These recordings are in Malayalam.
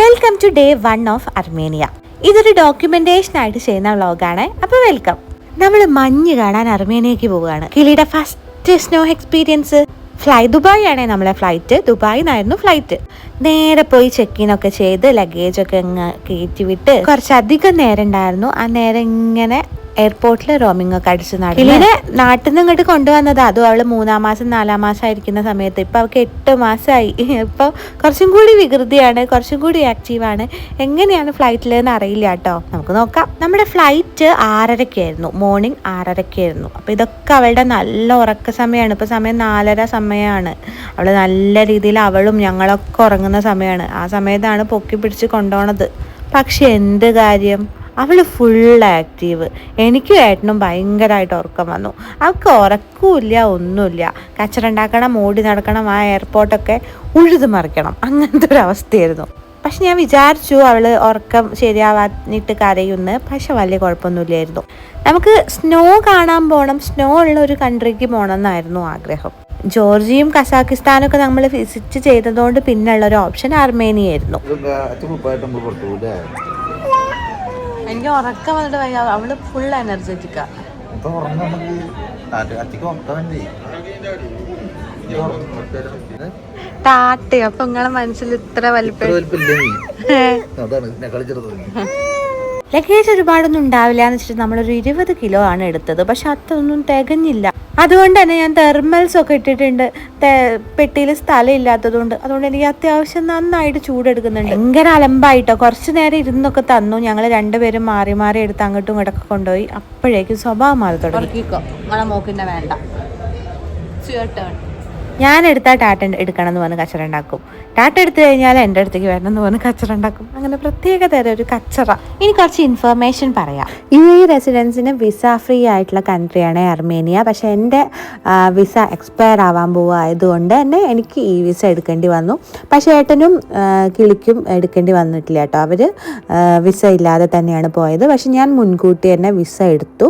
Welcome to day one of Armenia ഇതൊരു ഡോക്യുമെന്റേഷൻ ആയിട്ട് ചെയ്യുന്ന വ്ളോഗാണ് അപ്പൊ വെൽക്കം നമ്മൾ മഞ്ഞ് കാണാൻ അർമേനിയക്ക് പോവുകയാണ്. കിളിയുടെ first snow experience fly Dubai ആണ് നമ്മളെ ഫ്ലൈറ്റ് ദുബായിൽ നിന്നായിരുന്നു ഫ്ലൈറ്റ് നേരെ പോയി ചെക്ക് ഇൻ ഒക്കെ ചെയ്ത് ലഗേജ് ഒക്കെ കയറ്റി വിട്ട് കുറച്ചധികം നേരം ഉണ്ടായിരുന്നു. ആ നേരം ഇങ്ങനെ എയർപോർട്ടിൽ റോമിംഗ് ഒക്കെ അടിച്ച് നടന്നു ഇങ്ങനെ നാട്ടിൽ നിന്ന് ഇങ്ങോട്ട് കൊണ്ടുവന്നത്. അതും അവൾ മൂന്നാം മാസം നാലാം മാസം ആയിരിക്കുന്ന സമയത്ത്. ഇപ്പൊ അവൾക്ക് എട്ട് മാസമായി ഇപ്പൊ കുറച്ചും കൂടി വികൃതിയാണ് കുറച്ചും കൂടി ആക്റ്റീവാണ് എങ്ങനെയാണ് ഫ്ലൈറ്റിൽ എന്ന് അറിയില്ല കേട്ടോ നമുക്ക് നോക്കാം. നമ്മുടെ ഫ്ലൈറ്റ് ആറരയ്ക്കായിരുന്നു. മോർണിംഗ് ആറരയ്ക്കായിരുന്നു. അപ്പൊ ഇതൊക്കെ അവളുടെ നല്ല ഉറക്ക സമയമാണ് ഇപ്പൊ സമയം നാലര സമയമാണ് അവൾ നല്ല രീതിയിൽ അവളും ഞങ്ങളൊക്കെ ഉറങ്ങുന്ന സമയമാണ് ആ സമയത്താണ് പൊക്കി പിടിച്ച് കൊണ്ടുപോണത്. പക്ഷെ എന്ത് കാര്യം? അവൾ ഫുൾ ആക്റ്റീവ് എനിക്കും ഏട്ടനും ഭയങ്കരമായിട്ട് ഉറക്കം വന്നു. അവൾക്ക് ഉറക്കമില്ല ഒന്നുമില്ല. കച്ചറുണ്ടാക്കണം ഓടി നടക്കണം ആ എയർപോർട്ടൊക്കെ ഉഴുതു മറിക്കണം. അങ്ങനത്തെ ഒരു അവസ്ഥയായിരുന്നു. പക്ഷെ ഞാൻ വിചാരിച്ചു അവൾ ഉറക്കം ശരിയാവാനിട്ട് കരയുന്ന്. പക്ഷെ വലിയ കുഴപ്പമൊന്നുമില്ലായിരുന്നു. നമുക്ക് സ്നോ കാണാൻ പോകണം സ്നോ ഉള്ള ഒരു കൺട്രിക്ക് പോകണം എന്നായിരുന്നു ആഗ്രഹം. ജോർജിയും കസാക്കിസ്ഥാനും ഒക്കെ നമ്മൾ വിസിറ്റ് ചെയ്തതുകൊണ്ട് പിന്നുള്ള ഒരു ഓപ്ഷൻ അർമേനിയായിരുന്നു അച്ഛൻ മുപ്പായിട്ട് നമ്മൾ പുറത്തു പോകൂലേ എനിക്ക് ഉറക്കം വന്നിട്ട് വയ്യ അവൾ ഫുൾ എനർജറ്റിക്കാ ടാട്ടി അപ്പൊ നിങ്ങളെ മനസ്സിൽ ഇത്ര വലിപ്പം ലഗേജ് ഒരുപാടൊന്നും ഉണ്ടാവില്ല എന്ന് വെച്ചിട്ട് നമ്മളൊരു ഇരുപത് കിലോ ആണ് എടുത്തത്. പക്ഷെ അതൊന്നും തികഞ്ഞില്ല. അതുകൊണ്ട് തന്നെ ഞാൻ തെർമൽസ് ഒക്കെ ഇട്ടിട്ടുണ്ട്. പെട്ടിയിൽ സ്ഥലം ഇല്ലാത്തതുകൊണ്ട്. അതുകൊണ്ട് എനിക്ക് അത്യാവശ്യം നന്നായിട്ട് ചൂടെടുക്കുന്നുണ്ട്. ഭയങ്കര അലമ്പായിട്ടോ. കുറച്ച് നേരം ഇരുന്നൊക്കെ തന്നു. ഞങ്ങൾ രണ്ടുപേരും മാറി മാറി എടുത്ത് അങ്ങോട്ടും ഇങ്ങോട്ടൊക്കെ കൊണ്ടുപോയി. അപ്പോഴേക്കും സ്വഭാവം മാറി തുടങ്ങി. വേണ്ട. ഞാൻ എടുത്താൽ ടാറ്റ എടുക്കണം എന്ന് പറഞ്ഞ് കച്ചറ ഉണ്ടാക്കും ടാറ്റ എടുത്തു കഴിഞ്ഞാൽ എന്റെ അടുത്തേക്ക് വരണം എന്ന് പറഞ്ഞ് കച്ചറ ഉണ്ടാക്കും അങ്ങനെ പ്രത്യേക തരം ഒരു കച്ചറ. ഇനി കുറച്ച് ഇൻഫർമേഷൻ പറയാം. എ റെസിഡൻസിന് വിസ ഫ്രീ ആയിട്ടുള്ള കൺട്രിയാണ് അർമേനിയ. പക്ഷേ എന്റെ വിസ എക്സ്പയർ ആവാൻ പോവുക ആയതുകൊണ്ട് തന്നെ എനിക്ക് ഈ വിസ എടുക്കേണ്ടി വന്നു. പക്ഷേ ഏട്ടനും കിളിക്കും എടുക്കേണ്ടി വന്നിട്ടില്ല കേട്ടോ. അവർ വിസ ഇല്ലാതെ തന്നെയാണ് പോയത്. പക്ഷെ ഞാൻ മുൻകൂട്ടി തന്നെ വിസ എടുത്തു.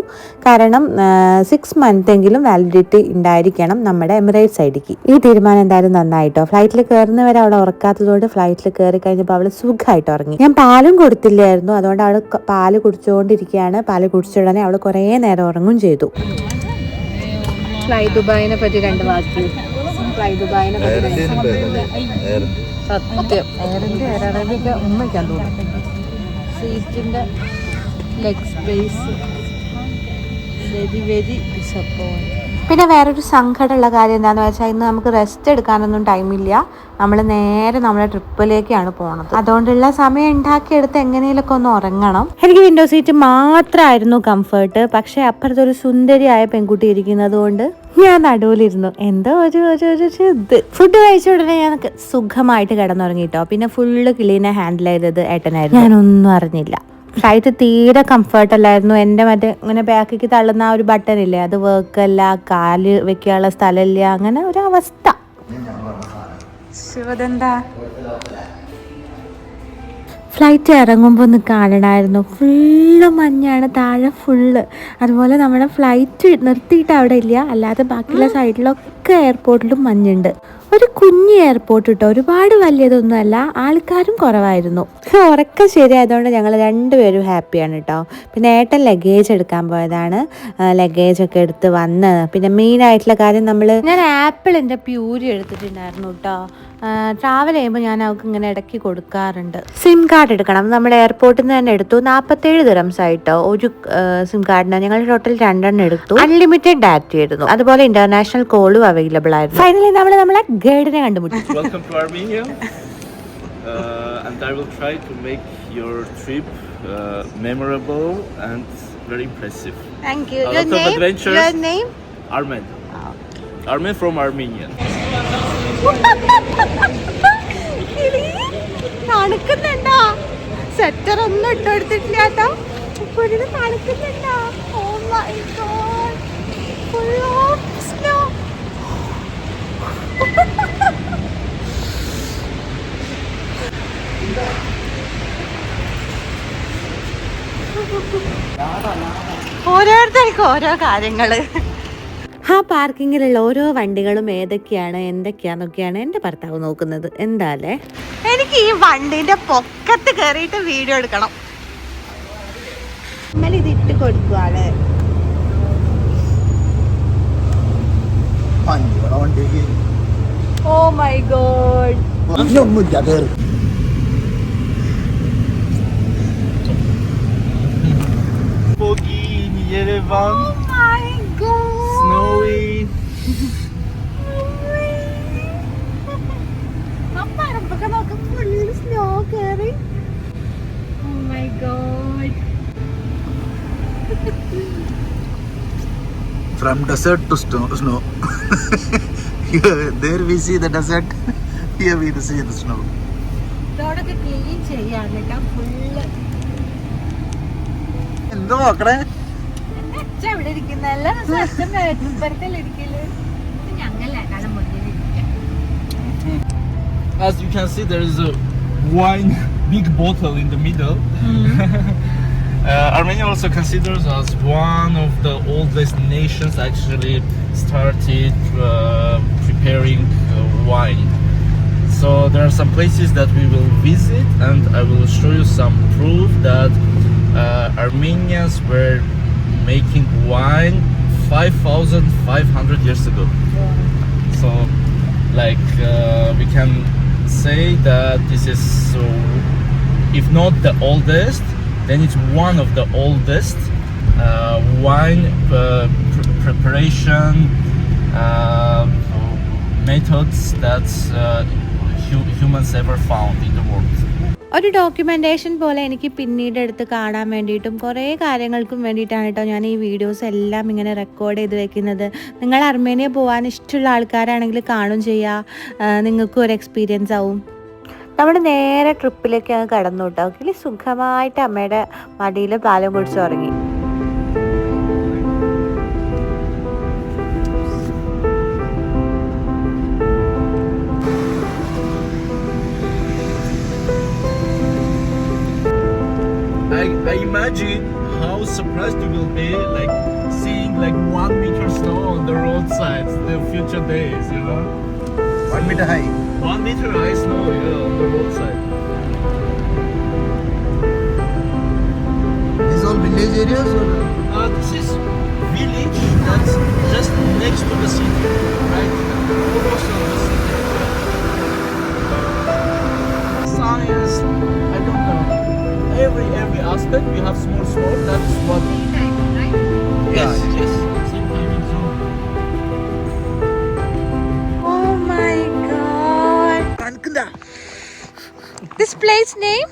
കാരണം സിക്സ് മന്ത് എങ്കിലും വാലിഡിറ്റി ഉണ്ടായിരിക്കണം നമ്മുടെ എമിറേറ്റ്സ് ഐഡിക്ക് ഈ തീരുമാനം എന്തായാലും നന്നായിട്ടോ? ഫ്ലൈറ്റിൽ കയറുന്ന വരെ അവളെ ഉറക്കാത്തതുകൊണ്ട് ഫ്ലൈറ്റിൽ കയറി കഴിഞ്ഞപ്പോൾ അവൾ സുഖമായിട്ട് ഉറങ്ങി. ഞാൻ പാലും കൊടുത്തില്ലായിരുന്നു. അതുകൊണ്ട് അവൾ ക- പാൽ കുടിച്ചുകൊണ്ടിരിക്കുകയാണ് പാൽ കുടിച്ച ഉടനെ അവൾ കുറേ നേരം ഉറങ്ങും ചെയ്തു. ഫ്ലൈ ദുബായിനെ പറ്റി രണ്ട് വാക്ക്. ഫ്ലൈ ദുബായിനെ സത്യം. എയറിന്റെ എയർ അറേബ്യൊക്കെ ഉമ്മയ്ക്കാൻ തോന്നും സീറ്റിന്റെ leg space very very disappoint പിന്നെ വേറൊരു സങ്കടമുള്ള കാര്യം എന്താണെന്ന് വെച്ചാൽ ഇന്ന് നമുക്ക് റെസ്റ്റ് എടുക്കാനൊന്നും ടൈമില്ല നമ്മൾ നേരെ നമ്മുടെ ട്രിപ്പിലേക്കാണ് പോണത്. അതുകൊണ്ടുള്ള സമയം ഉണ്ടാക്കിയെടുത്ത് എങ്ങനെയൊക്കെ ഒന്ന് ഉറങ്ങണം. എനിക്ക് വിൻഡോ സീറ്റ് മാത്രമായിരുന്നു കംഫർട്ട് പക്ഷേ അപ്പുറത്തൊരു സുന്ദരിയായ പെൺകുട്ടി ഇരിക്കുന്നത് കൊണ്ട് ഞാൻ നടുവിലിരുന്നു. എന്തോ ഒരു ഒരു ഒരു ഇത്. ഫുഡ് കഴിച്ച ഉടനെ ഞാൻ സുഖമായിട്ട് കിടന്നുറങ്ങിട്ടോ. പിന്നെ ഫുള്ള് ക്ലീനെ ഹാൻഡിൽ ചെയ്തത് ഏട്ടനായിരുന്നു. ഞാനൊന്നും അറിഞ്ഞില്ല. ഫ്ലൈറ്റ് തീരെ കംഫർട്ട് അല്ലായിരുന്നു. എന്റെ മറ്റേ ഇങ്ങനെ ബാക്കിക്ക് തള്ളുന്ന ആ ഒരു ബട്ടൺ ഇല്ലേ? അത് വർക്ക് അല്ല കാൽ വെക്കാനുള്ള സ്ഥലമില്ല അങ്ങനെ ഒരു അവസ്ഥ. ശിവതെന്താ ഫ്ലൈറ്റ് ഇറങ്ങുമ്പോൾ ഒന്ന് കാണണമായിരുന്നു ഫുള്ള് മഞ്ഞാണ് താഴെ ഫുള്ള് അതുപോലെ നമ്മുടെ ഫ്ലൈറ്റ് നിർത്തിയിട്ട് അവിടെ ഇല്ല. അല്ലാതെ ബാക്കിയുള്ള സൈഡിലൊക്കെ എയർപോർട്ടിലും മഞ്ഞുണ്ട്. ഒരു കുഞ്ഞ് എയർപോർട്ട് കേട്ടോ ഒരുപാട് വലിയതൊന്നുമല്ല ആൾക്കാരും കുറവായിരുന്നു. ഉറക്കം ശരിയായതുകൊണ്ട് ഞങ്ങൾ രണ്ടുപേരും ഹാപ്പിയാണ് കേട്ടോ പിന്നെ ഏട്ടൻ ലഗേജ് എടുക്കാൻ പോയതാണ്. ലഗേജ് ഒക്കെ എടുത്ത് വന്ന്. പിന്നെ മെയിൻ ആയിട്ടുള്ള കാര്യം നമ്മൾ ഞാൻ ആപ്പിളിന്റെ പ്യൂരി എടുത്തിട്ടുണ്ടായിരുന്നു കേട്ടോ ട്രാവൽ ചെയ്യുമ്പോൾ ഞാൻ അവൾക്ക് ഇങ്ങനെ ഇടയ്ക്ക് കൊടുക്കാറുണ്ട്. സിം കാർഡ് എടുക്കണം. നമ്മൾ എയർപോർട്ടിൽ നിന്ന് തന്നെ എടുത്തു. നാൽപ്പത്തേഴ് ദിറംസ് ആയിട്ടോ. ഒരു സിം കാർഡിന് ഞങ്ങൾ ടോട്ടൽ രണ്ടെണ്ണം എടുത്തു. അൺലിമിറ്റഡ് ഡാറ്റ ആയിരുന്നു. അതുപോലെ ഇന്റർനാഷണൽ കോളും അവൈലബിൾ ആയിരുന്നു. ഫൈനലി നമ്മൾ നമ്മളെ ഗൈഡിനെ കണ്ടുമുട്ടി Welcome to Armenia, uh, and I will try to make your trip uh, memorable and very impressive. Thank you A lot of adventures. Name Armen. Armen from Armenia. തണുക്കുന്നുണ്ടോ സെറ്റർ ഒന്നും ഇട്ടെടുത്തിട്ടില്ല കേട്ടോ ഇപ്പോഴും തണുക്കുന്നുണ്ടോ ഓ my god full of snow ഓരോരുത്തർക്കും ഓരോ കാര്യങ്ങൾ. ആ പാർക്കിങ്ങിലുള്ള ഓരോ വണ്ടികളും ഏതൊക്കെയാണ് എന്തൊക്കെയാന്നൊക്കെയാണ് എന്റെ ഭർത്താവ് നോക്കുന്നത്. എന്താലേ എനിക്ക് ഈ വണ്ടിന്റെ പൊക്കത്ത് കയറിയിട്ട് വീഡിയോ എടുക്കണം. ഇന്നലെ ഇത് ഇട്ട് കൊടുക്കുവാണ്. വണ്ടി ഓ മൈ ഗോഡ് ഒന്നുമില്ല കയറി Foggy in Yerevan, my god snowy. ആ പറമ്പൊക്കെ നോക്കാൻ ഫുള്ളിൽ സ്നോ കയറി ഓ my god From desert to snow. snow. Here, there we see the desert. Here we see the snow. റോഡൊക്കെ ക്ലീൻ ചെയ്യാണ് കേട്ടോ ഫുള്ള് എന്ത് നോക്കണേ എന്റെ അച്ഛൻ ഇവിടെ ഇരിക്കുന്ന എല്ലാ ദിവസവും അച്ഛൻ വേട്ടുമ്പരത്തല്ലേ ഇരിക്കല് ഞങ്ങളെക്കാളും മുന്നിൽ ഇരിക്കാം As you can see, there is a wine big bottle in the middle. uh, Armenia also considers as one of the oldest nations actually started uh, preparing uh, wine. So there are some places that we will visit, and I will show you some proof that uh, Armenians were making wine 5,500 years ago. So, like, uh, we can say that this is, if not the oldest, then it's one of the oldest uh, wine uh, pr- preparation uh, methods that uh, hu- humans ever found in the world. ഒരു ഡോക്യുമെന്റേഷൻ പോലെ എനിക്ക് പിന്നീട് എടുത്ത് കാണാൻ വേണ്ടിയിട്ടും കുറേ കാര്യങ്ങൾക്കും വേണ്ടിയിട്ടാണ് കേട്ടോ ഞാൻ ഈ വീഡിയോസ് എല്ലാം ഇങ്ങനെ റെക്കോർഡ് ചെയ്ത് വെക്കുന്നത്. നിങ്ങൾ അർമേനിയ പോകാൻ ഇഷ്ടമുള്ള ആൾക്കാരാണെങ്കിൽ കാണും ചെയ്യുക നിങ്ങൾക്കും ഒരു എക്സ്പീരിയൻസ് ആവും. നമ്മൾ നേരെ ട്രിപ്പിലേക്ക് അങ്ങ് കടന്നു കേട്ടോ. സുഖമായിട്ട് അമ്മയുടെ മടിയിൽ പാലം കുടിച്ച് ഉറങ്ങി. Surprised you will be, like seeing like one meter snow on the roadsides, the future days, you know. One meter high. One meter high snow, yeah, on the roadside. These all village areas or? Uh, this is village that's just next to the city, right? Almost on the city. Science, I don't know. Every every aspect we have small small. That's what. Yes, yes. Same timing zone. Oh my god. This place name?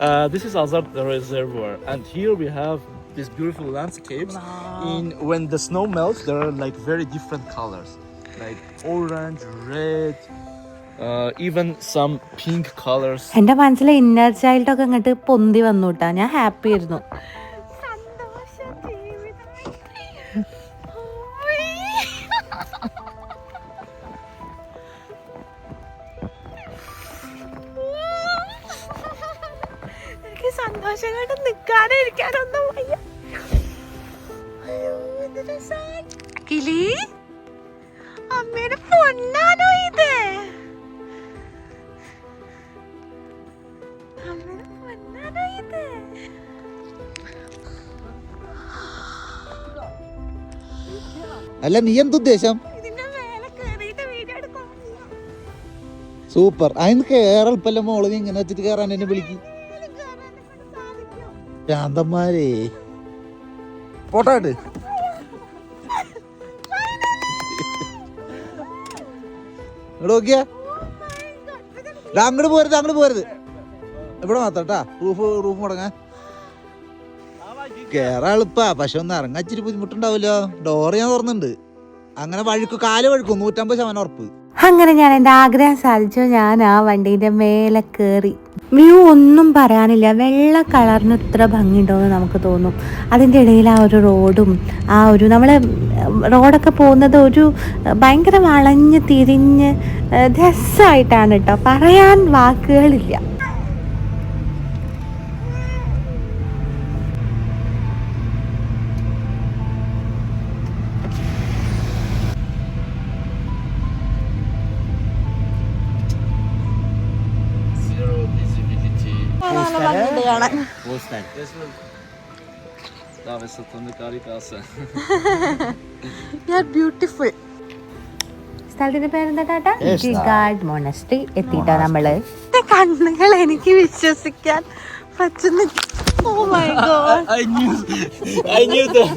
Uh, this is Azar Reservoir, and here we have these beautiful landscapes. In when the snow melts, there are like very different colors, like orange, red, uh, some pink colours. എന്റെ മനസ്സിലെ ഇന്നർ ചൈൽഡ് ഒക്കെ ഇങ്ങോട്ട് പൊന്തി വന്നു കേട്ടാ ഞാൻ ഹാപ്പി ആയിരുന്നു. സന്തോഷം കൊണ്ട് നിൽക്കാനോ ഇരിക്കാനൊന്നും വയ്യ. കിളി അല്ല നീ എന്തുദ്ദേശം സൂപ്പർ. അതിന് കേറൽപ്പല്ല മോൾ ഇങ്ങനെ വെച്ചിട്ട് കേറാൻ എന്നെ വിളിക്കും. ശാന്തന്മാരെ പോട്ടാട്ട് ഇങ്ങോട്ട് നോക്കിയാ? ദാ അങ്ങോട്ട് പോരുത് അങ്ങോട്ട് പോരുത്. ഇവിടെ മാത്രം കേട്ടാ? റൂഫ് റൂഫ് മുടങ്ങാൻ. കേറാ എളുപ്പാ പക്ഷെ ഒന്ന് ഇറങ്ങാൻ ഇച്ചിരി ബുദ്ധിമുട്ടുണ്ടാവില്ലോ ഡോറ് ഞാൻ തുറന്നുണ്ട് അങ്ങനെ വഴുക്കും കാൽ വഴുക്കും. നൂറ്റമ്പത് ശതമാനം ഉറപ്പ്. അങ്ങനെ ഞാൻ എന്റെ ആഗ്രഹം സാധിച്ചു. ഞാൻ ആ വണ്ടീന്റെ മേലെ കയറി വ്യൂ ഒന്നും പറയാനില്ല. വെള്ള കളറിന് ഇത്ര ഭംഗിയുണ്ടോയെന്ന് നമുക്ക് തോന്നും. അതിന്റെ ഇടയിൽ ആ ഒരു റോഡും ആ ഒരു നമ്മൾ റോഡൊക്കെ പോകുന്നത് ഒരു ഭയങ്കര വളഞ്ഞ് തിരിഞ്ഞ് രസമായിട്ടാണ് കേട്ടോ. പറയാൻ വാക്കുകളില്ല. കാണാൻ. ബ്യൂട്ടിഫുൾ സ്ഥലത്തിന്റെ പേരെന്താട്ടാ ഗിഗാർഡ് മോണസ്ട്രി എത്തിയിട്ടോ നമ്മൾ. കണ്ണുകൾ എനിക്ക് വിശ്വസിക്കാൻ പറ്റുന്ന Oh oh my god I knew, I knew that.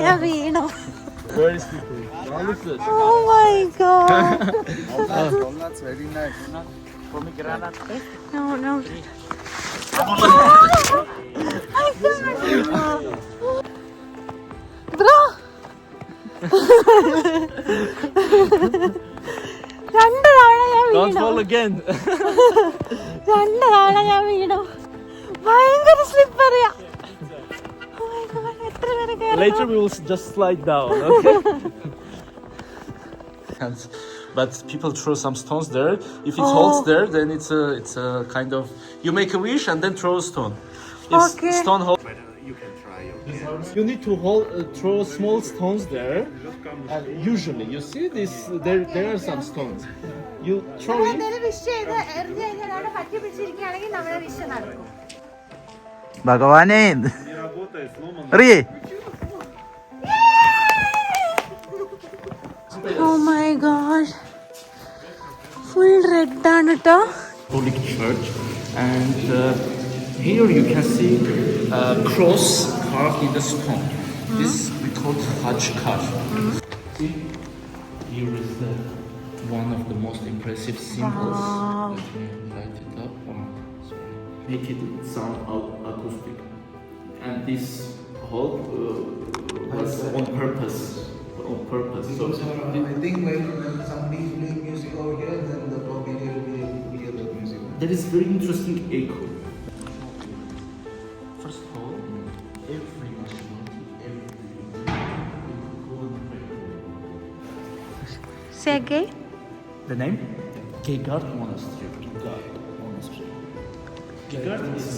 ഞാൻ വീണു. ഓ my god That's very nice. No, no. Bro. രണ്ട് തവണ ഞാൻ Don't വീണു fall again. രണ്ട് തവണ ഞാൻ വീണു ഭയങ്കര സ്ലിപ്പറിയാ എത്ര പേരെ കേറി Later we will just slide down, okay? And, but people throw some stones there. If it holds there, then it's a it's a kind of you make a wish and then throw a stone. If s- Okay. stone hold. You need to hold uh, throw small stones there. And usually, you see this. There there are some stones. You throw it. എന്തെങ്കിലും വിഷ് ചെയ്ത് എറിഞ്ഞു കഴിഞ്ഞാൽ ഫുൾ റെഡ് ആണ് കേട്ടോ Catholic Church, and uh, here you can see a cross carved in the stone. This we call Hajj carve. See, here is the one of the most impressive symbols. Let me light it up. Oh, sorry. Make it sound out acoustic. And this whole uh, was on purpose. On purpose. So I think when, when somebody is playing music over here, then the top area will be able to hear the music. There is very interesting echo. First of all, every nationality, every go and pray. സെഗേ The name? Gegard Monastery. Gegard Monastery. Gegard is,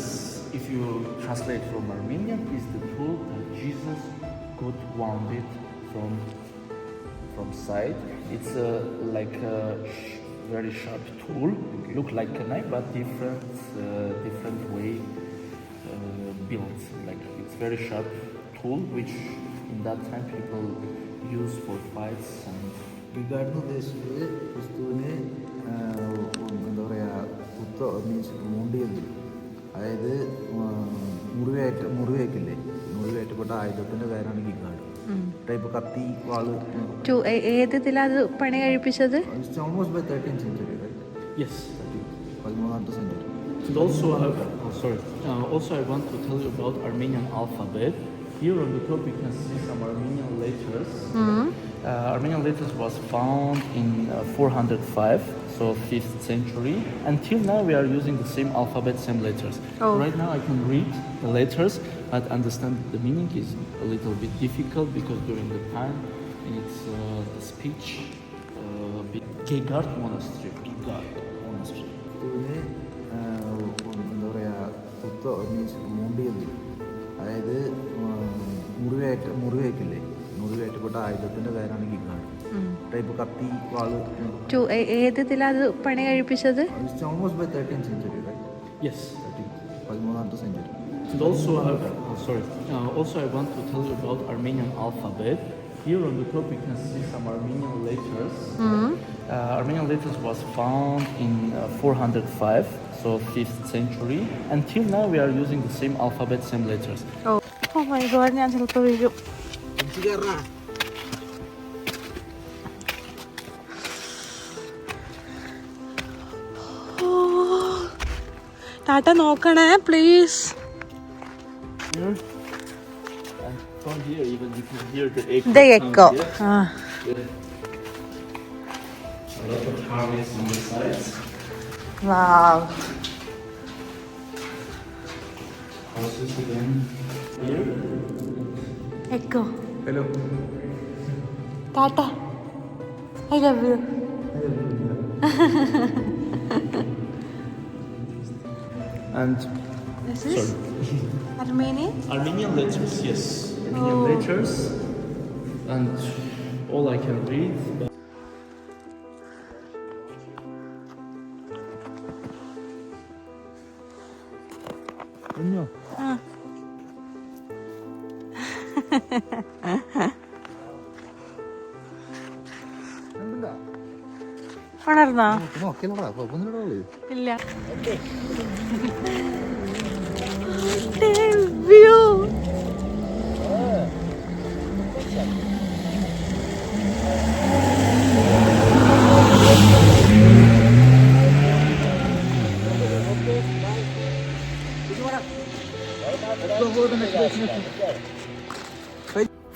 if you translate from Armenian, is the tool that Jesus got wounded from from side. It's a like a very sharp tool, look like a knife, but different uh, different way uh, built. Like it's very sharp tool, which in that time people use for fights and Regarding ഉദ്ദേശിച്ചത് ക്രിസ്തുവിന് എന്താ പറയുക കുത്ത മീൻസ് മൂണ്ടിയത് അതായത് മുറിവേറ്റ മുറിവേക്കില്ലേ മുറിവേറ്റപ്പെട്ട ആയുധത്തിന്റെ പേരാണ് ഗിഗാർഡ് ടൈപ്പ് കത്തി വാള് ടു ഏതിലാ അത് പണി കഴിപ്പിച്ചത് it's almost by thirteen century yes. പതിമൂന്നാമത്തെ century And also, I, oh, sorry. Uh, also, I want to tell you about Armenian alphabet. Here on the top, you can see some Armenian letters. Uh, Armenian letters was found in uh, 405, so 5th century. Until now, we are using the same alphabet, same letters. Oh. Right now, I can read the letters, but understand the meaning is a little bit difficult because during the time, it's uh, the speech. Uh, be- Gegard Monastery. Gegard Monastery. ക്രിസ്തുവിന് ആഹ്, എന്താ പറയുക കുത്ത മീൻസ് മൂണ്ടിയത് അതായത് ആഹ്, മുറിവേറ്റ മുറിവേക്കില്ലേ മുറിവേറ്റപ്പെട്ട ആയുധത്തിൻ്റെ പേരാണ് ഗിഗാർഡ് ടൈപ്പ് കത്തി വാള് ടു ഏതിലാ അത് പണി കഴിപ്പിച്ചത് it's almost by thirteen century Yes. പതിമൂന്നാമത്തെ century And also, I, oh, sorry. Uh, also, I want to tell you about Armenian alphabet. Here on the top, you can see some Armenian letters. Uh, Armenian letters was found in uh, 405, so 5th century. Until now, we are using the same alphabet, same letters. Oh oh my God ഞാൻ ചിലപ്പോൾ വീഴും ടാറ്റ നോക്കണേ please Here. And from here, even you can hear the echo. The sound, echo yeah? ആ Yeah. A lot and this is sorry. Armenian. Armenian letters, yes. Armenian Oh. letters, and all I can read, but okay. ഇല്ല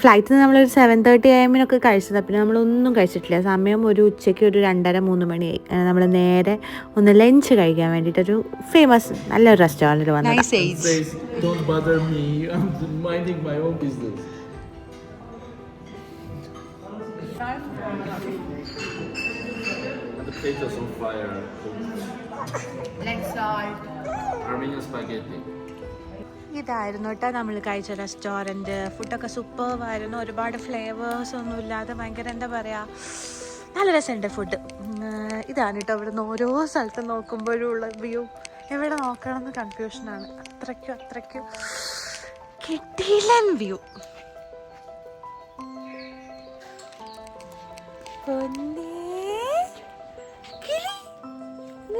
ഫ്ലൈറ്റിൽ നമ്മളൊരു സെവൻ തേർട്ടി എമ്മിനൊക്കെ കഴിച്ചത്. പിന്നെ നമ്മളൊന്നും കഴിച്ചിട്ടില്ല. സമയം ഒരു ഉച്ചയ്ക്ക് ഒരു രണ്ടര മൂന്ന് മണിയായി. നമ്മൾ നേരെ ഒന്ന് ലഞ്ച് കഴിക്കാൻ വേണ്ടിയിട്ടൊരു ഫേമസ് നല്ലൊരു റെസ്റ്റോറന്റിൽ വന്നത്. Potatoes on fire. Armenian spaghetti. ഇതായിരുന്നു കേട്ടോ നമ്മൾ കഴിച്ച റെസ്റ്റോറന്റ് ഫുഡൊക്കെ സൂപ്പർവായിരുന്നു ഒരുപാട് ഫ്ലേവേഴ്സ് ഒന്നും ഇല്ലാതെ ഭയങ്കര എന്താ പറയുക നല്ല രസമുണ്ട് ഫുഡ് ഇതാണ് കേട്ടോ ഇവിടെ നിന്ന് ഓരോ സ്ഥലത്ത് നോക്കുമ്പോഴും ഉള്ള വ്യൂ എവിടെ നോക്കണം എന്ന് കൺഫ്യൂഷനാണ് അത്രയ്ക്കും അത്രയ്ക്കും കിട്ടിയില്ലൻ വ്യൂ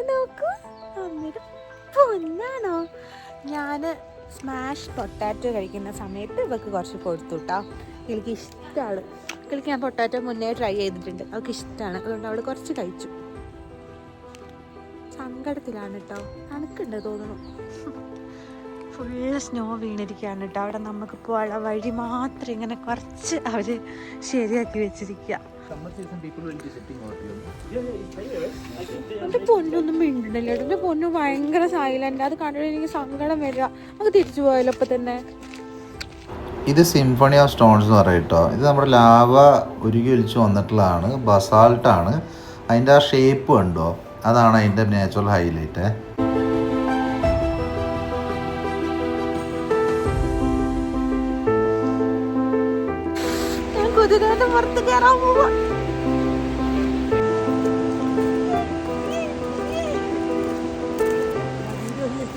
നോക്കൂ. പൊന്നാണോ? ഞാൻ സ്മാഷ് പൊട്ടാറ്റോ കഴിക്കുന്ന സമയത്ത് ഇവക്ക് കുറച്ച് കൊടുത്തു എനിക്ക് ഇഷ്ടമാണ് എനിക്ക് ഞാൻ പൊട്ടാറ്റോ മുന്നേ ട്രൈ ചെയ്തിട്ടുണ്ട്. അവൾക്ക് ഇഷ്ടമാണ് അതുകൊണ്ട് അവൾ കുറച്ച് കഴിച്ചു. സങ്കടത്തിലാണ് കേട്ടോ തണുക്കുണ്ട് തോന്നുന്നു. ഫുള്ള് സ്നോ വീണിരിക്കുകയാണ് കേട്ടോ അവിടെ നമുക്ക് പോകാനുള്ള വഴി മാത്രം ഇങ്ങനെ കുറച്ച് അവർ ശരിയാക്കി വെച്ചിരിക്കുക. എന്റെ പൊന്നൊന്നും മിണ്ടണില്ല എന്റെ പൊന്നു ഭയങ്കര സൈലന്റ് അത് കണ്ടിട്ട് എനിക്ക് സങ്കടം വരിക. നമുക്ക് തിരിച്ചു പോയാലോ ഇപ്പൊ തന്നെ. ഇത് സിംഫണി ഓഫ് സ്റ്റോൺസ് എന്ന് പറയും കേട്ടോ ഇത് നമ്മുടെ ലാവ ഉരുകി ഒലിച്ച് വന്നിട്ടുള്ളതാണ്. ബസാൾട്ടാണ് അതിന്റെ ആ ഷേപ്പ് കണ്ടോ? അതാണ് അതിന്റെ നാച്ചുറൽ ഹൈലൈറ്റ് ഞാൻ കുതിരേന്റെ പുറത്ത് കയറാൻ പോവാ.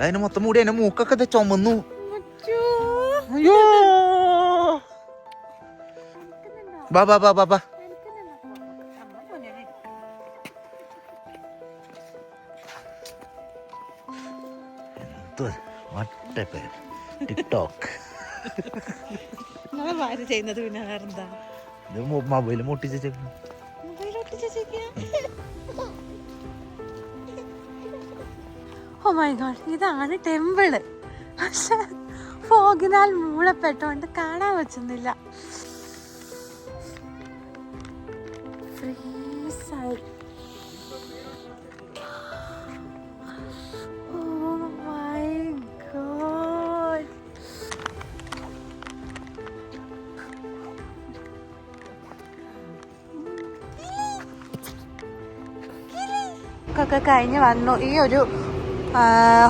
അതിന് മൊത്തം മൂടി എന്റെ മൂക്കൊക്കെ ചുമന്നു. അയ്യോ. ബാ ബാ ബാ ബാ ബാ. ഭാര്യ ചെയ്യുന്നത് പിന്നെ വേറെന്താ? ഇത് മൊബൈൽ മുട്ടിച്ച് മൊബൈൽ ഓ മൈ ഗോഡ് ഇതാണ് ടെമ്പിൾ. പക്ഷെ ഫോഗിനാൽ മൂളപ്പെട്ടോണ്ട് കാണാൻ പറ്റുന്നില്ല. കഴിഞ്ഞ് വന്നു. ഈ ഒരു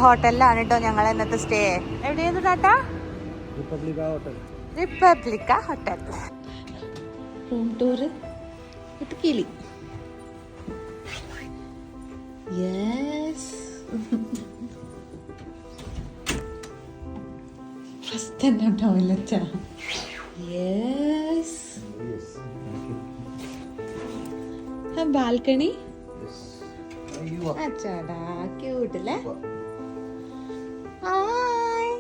ഹോട്ടലിലാണ് കേട്ടോ ഞങ്ങൾ ഇന്നത്തെ സ്റ്റേ. എവിടെയായിരുന്നു ടാറ്റാ റിപ്പബ്ലിക്ക ഹോട്ടൽ. റൂം ടൂർ ഇത് കിളി. യെസ് ഫസ്റ്റ് തന്നെ ടോയ്ലറ്റാ യെസ് ബാൽക്കണി? അച്ചാടാ ക്യൂട്ടല്ലേ ഹായ്.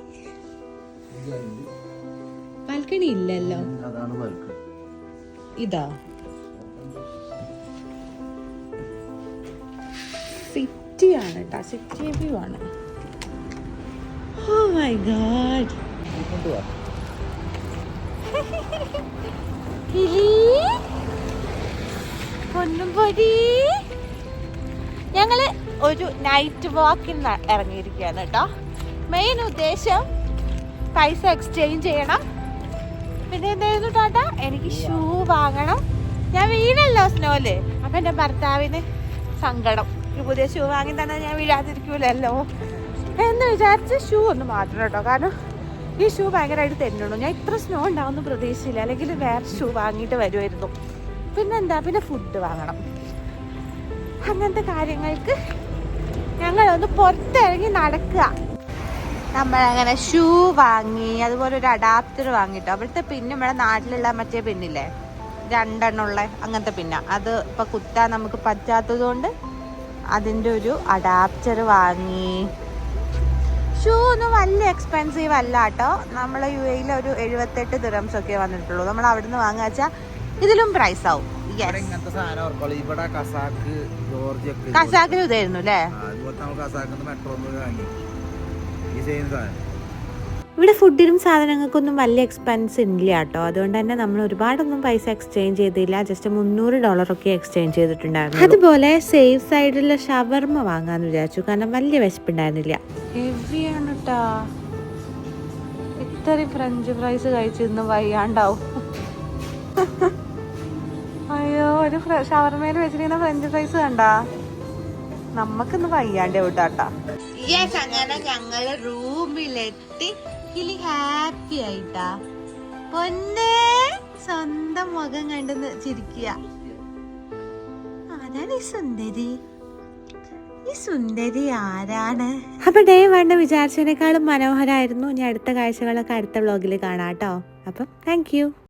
ബാൽക്കണി ഇല്ലല്ലോ. ഇതാ. സിറ്റി ആണ് കേട്ടോ സിറ്റി വ്യൂ ആണ്. Oh my god. പൊന്നും പൊടി. ഞങ്ങൾ ഒരു നൈറ്റ് വാക്കിന് ഇറങ്ങിയിരിക്കുകയാണ് കേട്ടോ. മെയിൻ ഉദ്ദേശം പൈസ എക്സ്ചേഞ്ച് ചെയ്യണം. പിന്നെ എന്തായിരുന്നു ടാട്ട? എനിക്ക് ഷൂ വാങ്ങണം. ഞാൻ വീണല്ലോ സ്നോൽ അപ്പം എന്റെ ഭർത്താവിന് സങ്കടം. ഒരു പുതിയ ഷൂ വാങ്ങി തന്നെ ഞാൻ വീഴാതിരിക്കൂലല്ലോ. എന്ന് വിചാരിച്ച് ഷൂ ഒന്ന് മാറ്റണം കേട്ടോ. കാരണം ഈ ഷൂ ഭയങ്കരമായിട്ട് തെന്നുള്ളൂ ഞാൻ ഇത്ര സ്നോ ഉണ്ടാവുമെന്ന് പ്രതീക്ഷിച്ചില്ല അല്ലെങ്കിൽ വേറെ ഷൂ വാങ്ങിയിട്ട് വരുമായിരുന്നു. പിന്നെന്താ? പിന്നെ ഫുഡ് വാങ്ങണം. അങ്ങനത്തെ കാര്യങ്ങൾക്ക് ഞങ്ങളൊന്ന് പുറത്തിറങ്ങി നടക്കുക. നമ്മളങ്ങനെ ഷൂ വാങ്ങി അതുപോലെ ഒരു അഡാപ്റ്റർ വാങ്ങിട്ടോ അവിടുത്തെ പിന്നെ നമ്മുടെ നാട്ടിലുള്ള മറ്റേ പിന്നില്ലേ? രണ്ടെണ്ണമുള്ള അങ്ങനത്തെ പിന്നെ. അത് ഇപ്പം കുത്താൻ നമുക്ക് പറ്റാത്തത് കൊണ്ട് അതിന്റെ ഒരു അഡാപ്റ്റർ വാങ്ങി. ഷൂ ഒന്നും വലിയ എക്സ്പെൻസീവ് അല്ല കേട്ടോ. നമ്മൾ യു എയിൽ ഒരു എഴുപത്തെട്ട് ദിറംസ് ഒക്കെ വന്നിട്ടുള്ളൂ. നമ്മൾ അവിടുന്ന് വെച്ചാൽ ഇതിലും പ്രൈസ് ആവും. ഇവിടെ ഇങ്ങനത്തെ സാധനം ഓർക്കോളൂ. ഇവിടെ കസാക്ക് കസാക്കിലും ഇതായിരുന്നു അല്ലേ? അതുപോലെ നമ്മൾ കസാക്കിന്ന് മെട്രോ വാങ്ങി. ഈ സെയിം സാധനം. ഇവിടെ ഫുഡിനും സാധനങ്ങൾക്കൊന്നും വലിയ എക്സ്പെൻസ് ഇല്ല കേട്ടോ. അതുകൊണ്ട് തന്നെ നമ്മൾ ഒരുപാടൊന്നും പൈസ എക്സ്ചേഞ്ച് ചെയ്തില്ല. ജസ്റ്റ് മുന്നൂറ് ഡോളർ ഒക്കെ എക്സ്ചേഞ്ച് ചെയ്തിട്ടുണ്ടായിരുന്നു അതുപോലെ സേഫ് സൈഡിലുള്ള ഷവർമ വാങ്ങാന്ന് വിചാരിച്ചു. കാരണം വലിയ വിശപ്പുണ്ടായിരുന്നില്ല. ഹെവിയാണ് കേട്ടാ ഇത്രയും ഫ്രഞ്ച് ഫ്രൈസ് കഴിച്ചിരുന്ന് വയ്യാണ്ടാവും. അയ്യോ ഒരു ഷവർമയിൽ വെച്ചിരിക്കുന്ന ഫ്രഞ്ച് ഫ്രൈസ് കണ്ടാ? നമുക്കിന്ന് വയ്യാണ്ടേ വിട്ടാട്ടാ യെസ് അങ്ങനെ ഞങ്ങൾ റൂമിലെത്തി. കിളി ഹാപ്പി ആയിട്ടാ. പൊന്നെ സ്വന്തം മുഖം കണ്ടെന്ന് ചിരിക്കുക ആരാണ് ഈ സുന്ദരി? ഈ സുന്ദരി ആരാണ്? അപ്പൊ ഡേ വേണ്ട വിചാരിച്ചതിനേക്കാളും മനോഹരമായിരുന്നു ഇനി അടുത്ത കാഴ്ചകളൊക്കെ അടുത്ത വ്ളോഗിൽ കാണാം കേട്ടോ അപ്പം താങ്ക് യു